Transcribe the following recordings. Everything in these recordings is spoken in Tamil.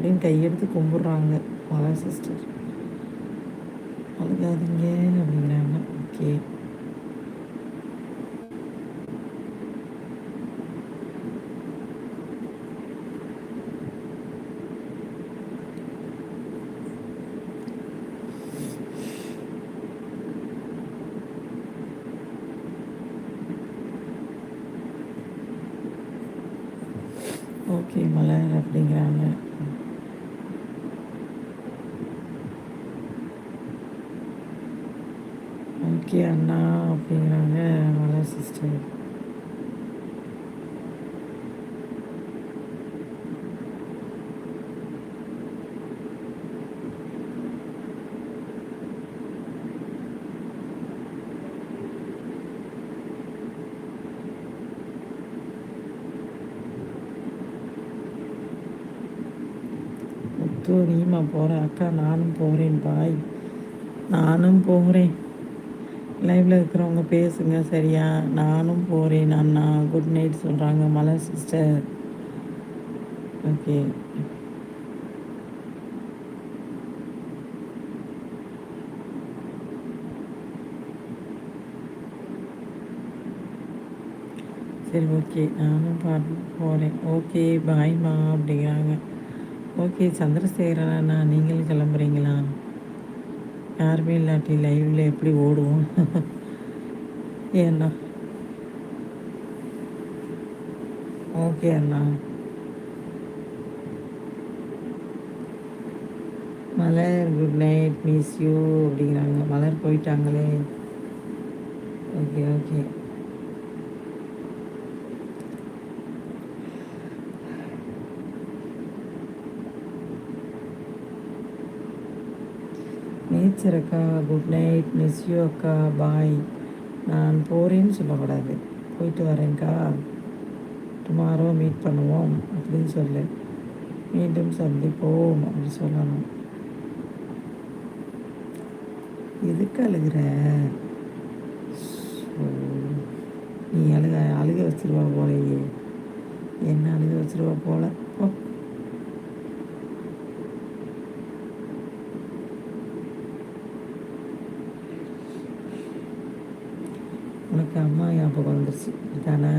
அப்படின்னு கையெடுத்து கும்பிட்றாங்க. மலா சிஸ்டர் அழுகாதீங்க அப்படிங்கிறாங்க. ஓகே ஓகே மலர் அப்படிங்கிறாங்க. ஓகே அண்ணா அப்படிங்கிறாங்க மலர் சிஸ்டர் முத்து நீமா போகிறேன் அக்கா நானும் போகிறேன் பாய். நானும் போகிறேன் லைவில் இருக்கிறவங்க பேசுங்க சரியா? நானும் போகிறேன் அண்ணா. குட் நைட் சொல்கிறாங்க மலர் சிஸ்டர் ஓகே சரி ஓகே நானும் பாட்டு போகிறேன் ஓகே பாய்மா அப்படிங்கிறாங்க. ஓகே சந்திரசேகரன் அண்ணா நீங்களும் கிளம்புறீங்களா? யாருமே இல்லாட்டி லைவில் எப்படி ஓடுவோம்? ஏண்ணா okay Anna. Malar good night miss you அப்படிங்கிறாங்க. மலர் போயிட்டாங்களே. ஓகே ஓகே நேச்சர் அக்கா குட் நைட் மிஸ் யூ அக்கா பாய் நான் போகிறேன்னு சொல்லக்கூடாது. போயிட்டு வரேன்க்கா. டுமாரோ மீட் பண்ணுவோம் அப்படின்னு சொல்லு. மீண்டும் சந்திப்போம் அப்படி சொல்லணும். எதுக்கு அழுகிற? ஸோ, நீ அழுக அழுக வச்சிருவா போலையே. என்ன அழுக வச்சிருவா போல? போ உனக்கு அம்மா ஞாபகம் வந்துருச்சு தானே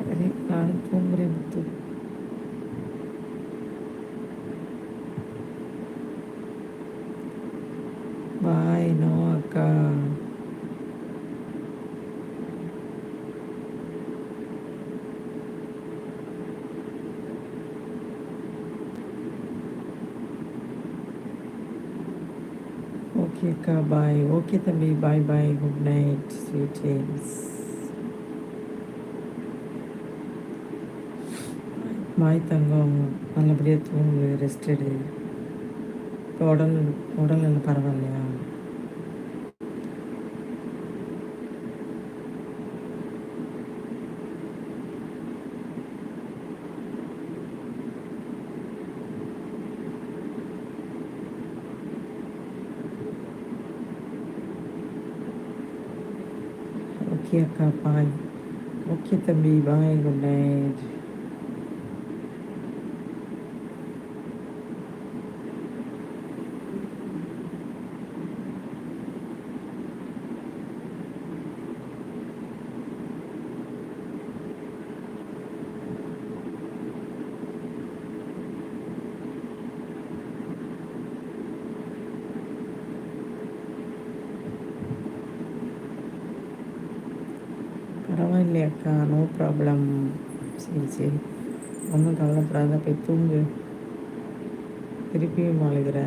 சரி, நானும் தூங்குறேன் முத்து பாய் நோ அக்கா ஓகே அக்கா பாய் ஓகே தம்பி bye bye good night sweet dreams bye தங்கம். நல்லபடியாக தூங்கு ரெஸ்ட் எடு. இப்போ உடல் உடல் நல்லா பரவாயில்லையா? ஓகே அக்கா பாய் ஓகே தம்பி பாய் குட் நைட் பரவாயில்லையாக்கா நோ ப்ராப்ளம் சரி சரி. ஒன்றும் கவலைப்படாத போய் தூங்கு. திருப்பியும் அழுகிற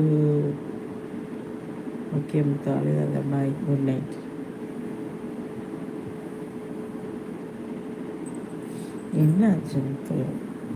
முத்து ஓகே முத்து அழுகாத பாய் குட் நைட் என்ன ஆச்சு முத்து